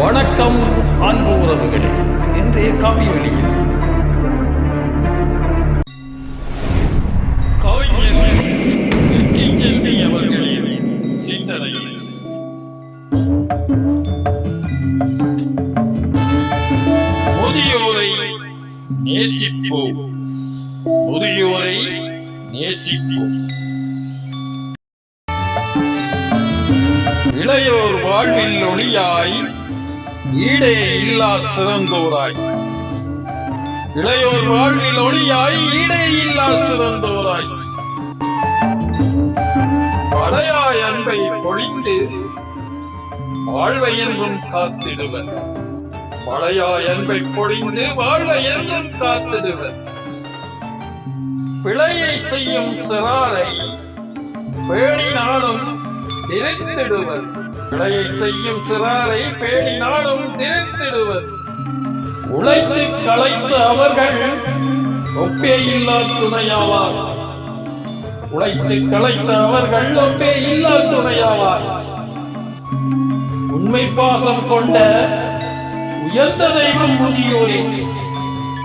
வணக்கம் அன்பு உறவுகளே. இன்றைய கவியொலியில் கவிஞர் முதியோரை நேசிப்போம். முதியோரை நேசிப்போம். இளையோர் வாழ்வில் ஒளியாய் ஈடே இல்லா சிறந்தோராய். இளையோர் வாழ்வில் ஒளியாய் ஈடே இல்லா சிறந்தோராய். பழையாய் அன்பை பொழிந்து வாழ்வை என்றும் காத்திடுவர். பழையாய் அன்பை பொழிந்து வாழ்வை என்றும் காத்திடுவர். பிழையை செய்யும் சிறாரை பேணினாலும் திரைத்திடுவர் பிழையை செய்யும் சிறாரை பேணினாலும் திரித்திடுவர் உழைத்து களைத்த அவர்கள் ஒப்பே இல்லா துணையாவார். உழைத்து களைத்த அவர்கள் ஒப்பே இல்லா துணையாவார். உண்மை பாசம் கொண்ட உயர்ந்த தெய்வம் முதியோரே.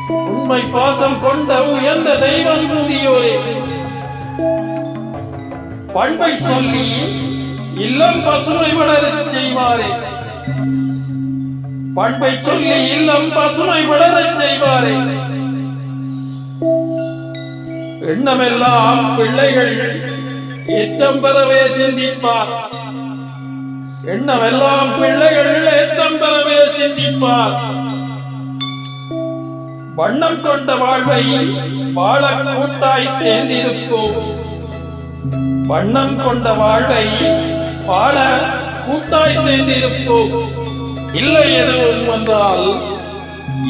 உண்மை பாசம் கொண்ட உயர்ந்த தெய்வம் முதியோரே. பண்பை சொல்லி இல்லம் பசுமை வளரச் செய்வாரே. பண்பை சொல்லி இல்லம் பசுமை வளரச் செய்வாரே. எண்ணமெல்லாம் பிள்ளைகள் ஏற்றம் பெறவே சிந்திப்பார். எண்ணமெல்லாம் பிள்ளைகள் ஏற்றம் பெறவே சிந்திப்பார். வண்ணம் கொண்ட வாழ்வை வாழ கூட்டாய் சேர்ந்திருப்போம். வண்ணம் கொண்ட வாழ்வை பாட கூட்டாய் செய்திருப்போம் இல்லை எதுவும் வந்தால்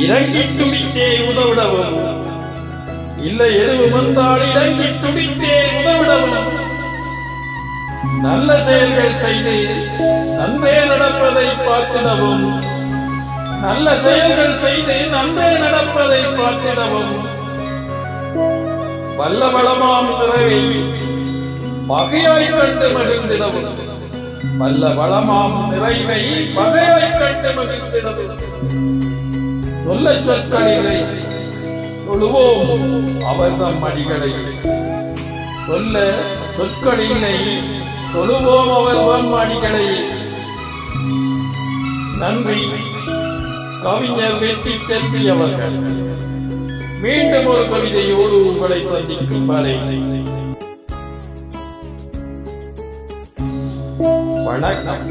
இறங்கி துடித்தே உதவிடவும். இல்லை எதுவும் வந்தால் இறங்கி துடித்தே உதவிடவும். நல்ல செயல்கள் செய்து நன்றே நடப்பதை பார்த்திடவும். நல்ல செயல்கள் செய்து நன்றே நடப்பதை பார்த்திடவும். வல்ல வளமாம் பகையாய் கண்டு மகிழ்ந்திடவும். வல்ல வளமாம் நிறைவை பகையாய் கண்டு மகிழ்ந்திடவும். சொல்ல சொற்களிலே தொழுவோம் அவர்தம் அடிகளை. சொல்ல சொற்களிலே தொழுவோம் அவர்தம் அடிகளை. நன்றி. கவிஞர் வெற்றி செல்வி அவர்கள் மீண்டும் ஒரு கவிதையோடு உங்களை சந்திக்கும் வரை வணக்கம்